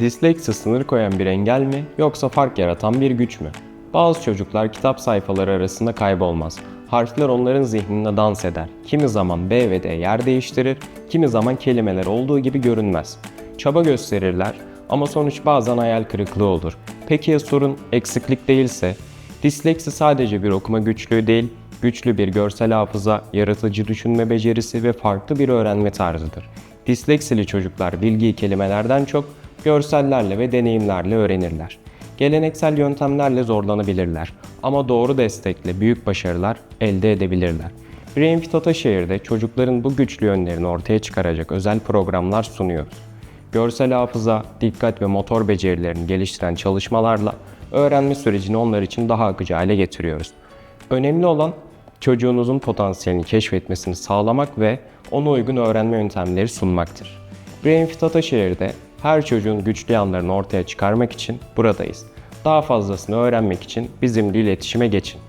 Disleksi sınır koyan bir engel mi yoksa fark yaratan bir güç mü? Bazı çocuklar kitap sayfaları arasında kaybolmaz. Harfler onların zihninde dans eder. Kimi zaman B ve D yer değiştirir, kimi zaman kelimeler olduğu gibi görünmez. Çaba gösterirler ama sonuç bazen hayal kırıklığı olur. Peki ya sorun eksiklik değilse? Disleksi sadece bir okuma güçlüğü değil, güçlü bir görsel hafıza, yaratıcı düşünme becerisi ve farklı bir öğrenme tarzıdır. Disleksili çocuklar bilgiyi kelimelerden çok görsellerle ve deneyimlerle öğrenirler. Geleneksel yöntemlerle zorlanabilirler ama doğru destekle büyük başarılar elde edebilirler. Brainfit Ataşehir'de çocukların bu güçlü yönlerini ortaya çıkaracak özel programlar sunuyoruz. Görsel hafıza, dikkat ve motor becerilerini geliştiren çalışmalarla öğrenme sürecini onlar için daha akıcı hale getiriyoruz. Önemli olan çocuğunuzun potansiyelini keşfetmesini sağlamak ve ona uygun öğrenme yöntemleri sunmaktır. Brainfit Ataşehir'de her çocuğun güçlü yanlarını ortaya çıkarmak için buradayız. Daha fazlasını öğrenmek için bizimle iletişime geçin.